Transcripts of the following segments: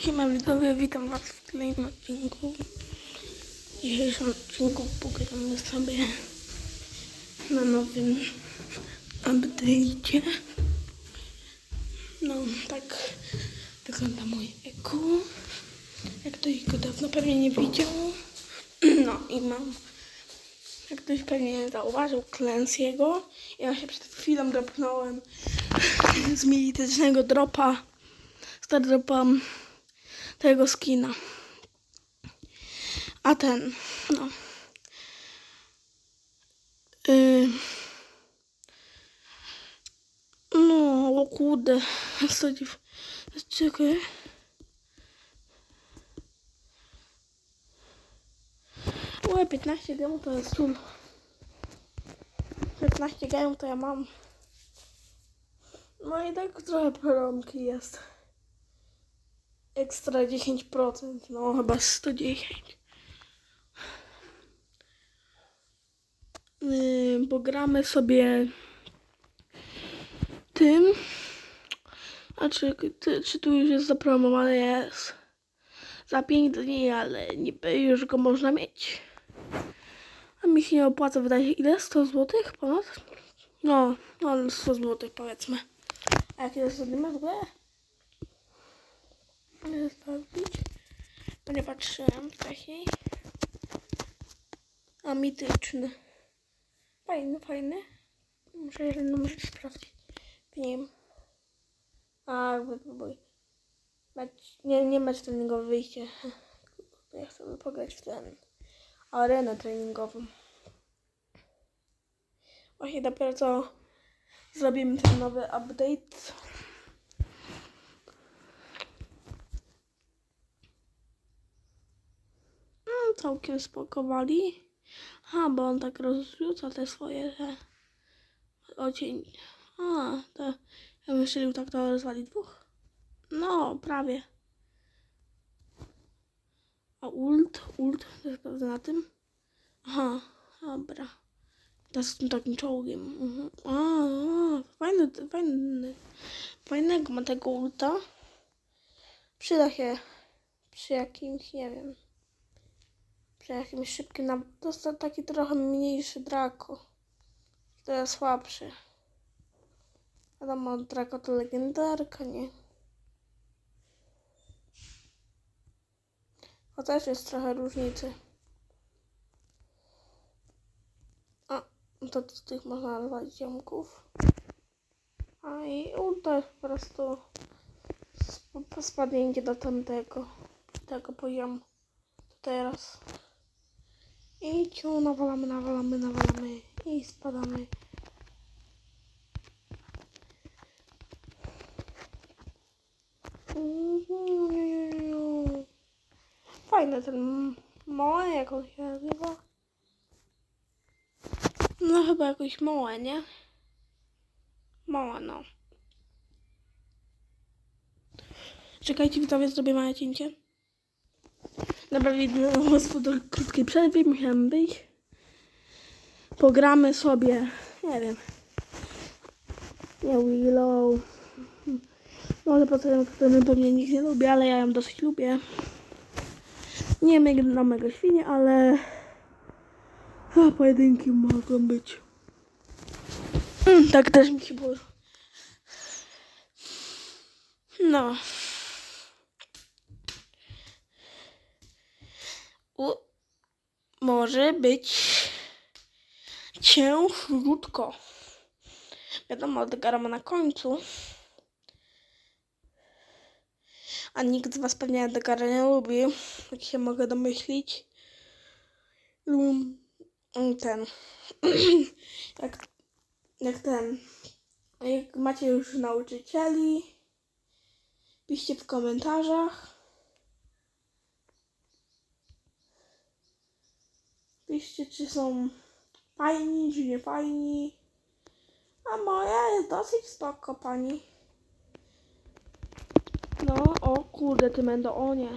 Siema widzowie, witam was w kolejnym odcinku. W dzisiejszym odcinku pogramy sobie na nowym update'cie. No, tak wygląda mój eku. Jak ktoś go dawno pewnie nie widział. No i mam, jak ktoś pewnie zauważył, Clancy'ego. Ja się przed chwilą dropnąłem z militycznego dropa. Stardropam tego skina. A ten, no. Yy. No, o kurde. Czekaj. Ue, 15 gemów to jest sól. 15 gemów to ja mam. No i tak trochę promki jest. Ekstra 10%, no chyba 110. Yy, pogramy sobie tym. A czy, ty, czy tu już jest zapromowany? Jest. Za 5 dni, ale niby już go można mieć. A mi się nie opłaca wydać ile? 100 zł ponad? No, no 100 zł powiedzmy. A jakie jest zrobimy w ogóle? Mogę sprawdzić. Bo nie patrzyłem wcześniej. A mityczny. Fajny, fajny. Muszę jeden numer sprawdzić. Nie wiem. A, wypróbuj. Nie, nie mecz treningowy, wyjście. Ja chcę pograć w ten arenę treningową. Właśnie dopiero co zrobimy ten nowy update. Mm, całkiem spokowali. A, bo on tak rozrzuca te swoje te ocień. A, to ja strzelił tak to rozwali dwóch. No, prawie. A ult, ult, jest prawda na tym? Aha, dobra. Teraz z tym takim czołgiem. Mhm. A, a, fajny, fajny, fajnego ma tego ulta. Przyda się przy jakimś, nie wiem, przy jakimś szybkim, na... to jest taki trochę mniejszy Draco. To jest słabszy. Wiadomo, Draco to legendarka, nie? To też jest trochę różnicy. A, to z tych można nazwać ziomków. A i ulta jest po prostu sp- spadnięcie do tamtego, tego poziomu. To teraz. I ciu, nawalamy, nawalamy, nawalamy i spadamy. Fajny ten Moe, jak on się nazywa. No chyba jakoś Moe, nie? Moe, no. Czekajcie, widzowie, zrobię małe cięcie. Dobra, widzę, do krótkiej przerwy musiałem wyjść. Pogramy sobie, nie wiem, nie Willow. Może potem, którym pewnie nikt nie lubi, ale ja ją dosyć lubię. Nie na mego świnie, ale a, pojedynki mogą być. Mm, tak też mi się było. No. U, może być ciężutko. Wiadomo, Edgara ma na końcu. A nikt z was pewnie Edgara nie lubi, jak się mogę domyślić. Ten. jak, jak ten. Jak macie już nauczycieli, piszcie w komentarzach. Piszcie, czy są fajni, czy nie fajni. A moja jest dosyć spoko, pani. No, o kurde, ty mendo, o nie. Nie,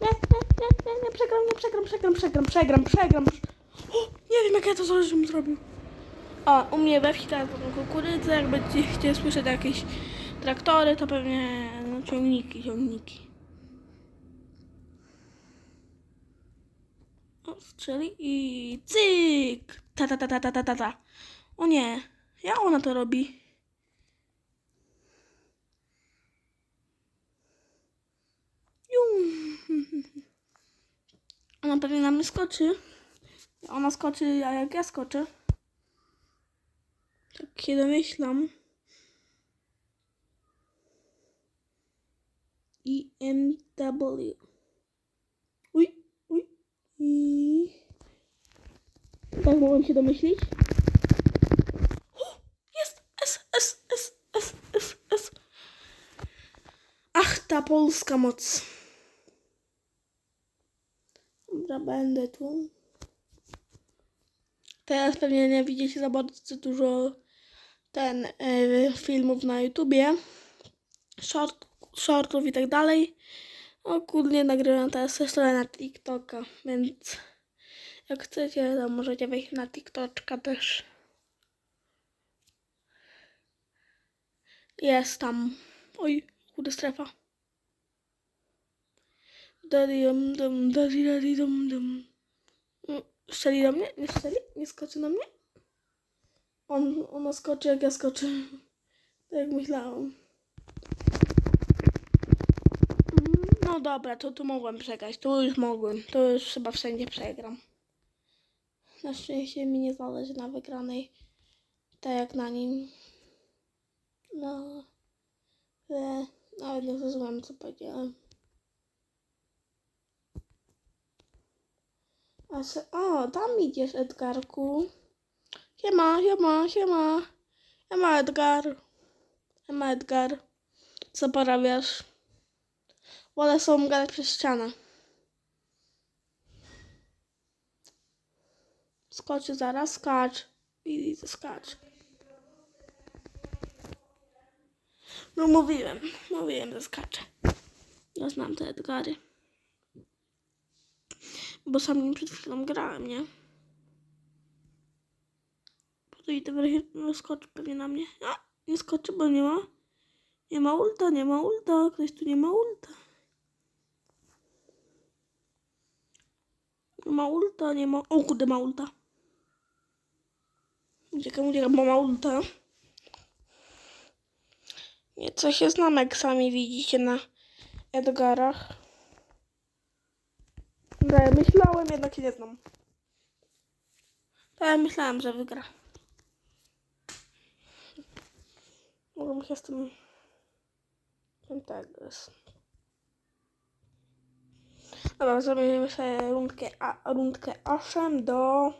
nie, nie, nie, nie, przegram, nie, przegram, przegram, przegram, przegram, przegram. O, nie wiem, jak ja to żebym zrobił. A, u mnie we wsi teraz mam kukurydzę, jak będziecie słyszeć jakieś Traktory to pewnie no, ciągniki, ciągniki. Strzeli i cyk! Ta, ta, ta, ta, ta, ta, ta, ta. O nie, jak ona to robi? Jum. Ona pewnie na mnie skoczy. Ona skoczy, a jak ja skoczę. Tak się domyślam. IMW. I... Tak mogłem się domyślić. Jest! S, S, S, S, S, S. Ach, ta polska moc. Dobra, będę tu. Teraz pewnie nie widzicie za bardzo dużo ten y, filmów na YouTubie, short, shortów i tak dalej. Ogólnie nagrywam teraz trochę na TikToka, więc jak chcecie, to możecie wejść na TikToczka też. Jest tam. Oj, kurde strefa. Daddy dum dum, daddy dum dum. Mm, Strzeli do mnie? Nie strzeli? Nie skoczy na mnie? On, ona skoczy jak ja skoczę. Tak jak myślałam. Mm, Dobra, to tu mogłem przegrać. Tu już mogłem. Tu już chyba wszędzie przegram. Na szczęście mi nie zależy na wygranej. Tak jak na nim. No. Ale nawet nie zrozumiałem co powiedziałem. A se, o, tam idziesz, Edgarku. Siema, siema, siema. Siema, Edgar. Siema, Edgar. Co porabiasz? Wolę są gadać przez ścianę. Skoczy zaraz, skacz. I skacz. No mówiłem, mówiłem, że skaczę. Ja znam te Edgary. Bo sam nim przed chwilą grałem, nie? Po to i no, skoczy pewnie na mnie. A, nie skoczy, bo nie ma. Nie ma ulta, nie ma ulta. Ktoś tu nie ma ulta. Ma ulta, nie ma... O kurde, ma ulta. Uciekam, uciekam, bo ma ulta. Nie, co się znam, jak sami widzicie na Edgarach. Ja myślałem, jednak się nie znam. To ja myślałem, że wygra. Mogę się z tym... tak jest. Dobra, zrobimy sobie rundkę, a, rundkę 8 do...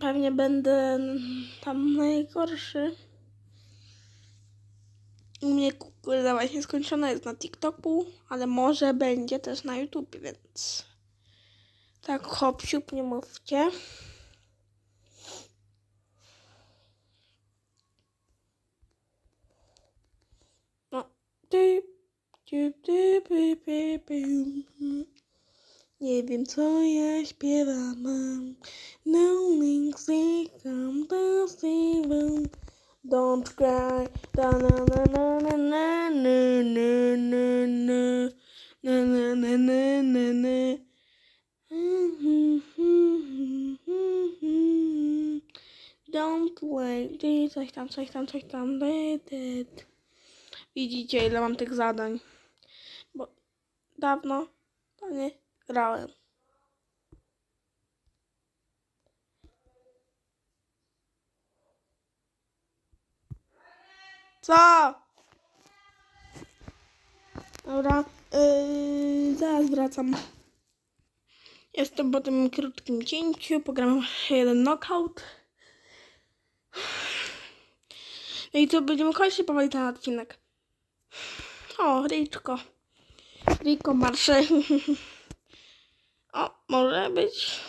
Pewnie będę tam najgorszy. U mnie kukurydza właśnie skończona jest na TikToku, ale może będzie też na YouTube, więc tak hop siup nie mówcie. No. Nie wiem co ja śpiewam. No links come to them. Don't cry. Da na na na na na na na na na na na na na na na. Don't wait. Ty, Coś tam, coś tam, coś tam. Widzicie ile mam tych zadań. Bo dawno to nie grałem. Co? Dobra, yy, zaraz wracam. Jestem po tym krótkim cięciu, pogram jeden knockout. No i to będziemy kończyć powoli ten odcinek. O, Riczko. Riko marsze. O, może być.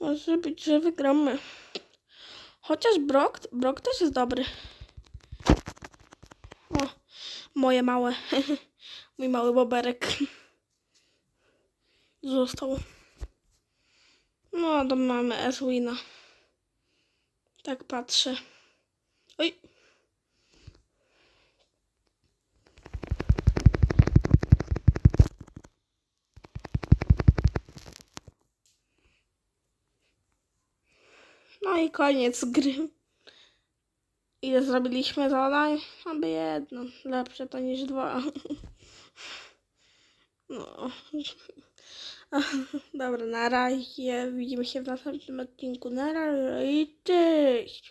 Może być, że wygramy. Chociaż Brock, Brock też jest dobry. O, moje małe. Mój mały boberek. Został. No, to mamy Eswina. Tak patrzę. Oj. No i koniec gry. Ile zrobiliśmy zadań? Aby jedno. Lepsze to niż dwa. No. Dobra, na razie. Widzimy się w następnym odcinku. Na razie i cześć.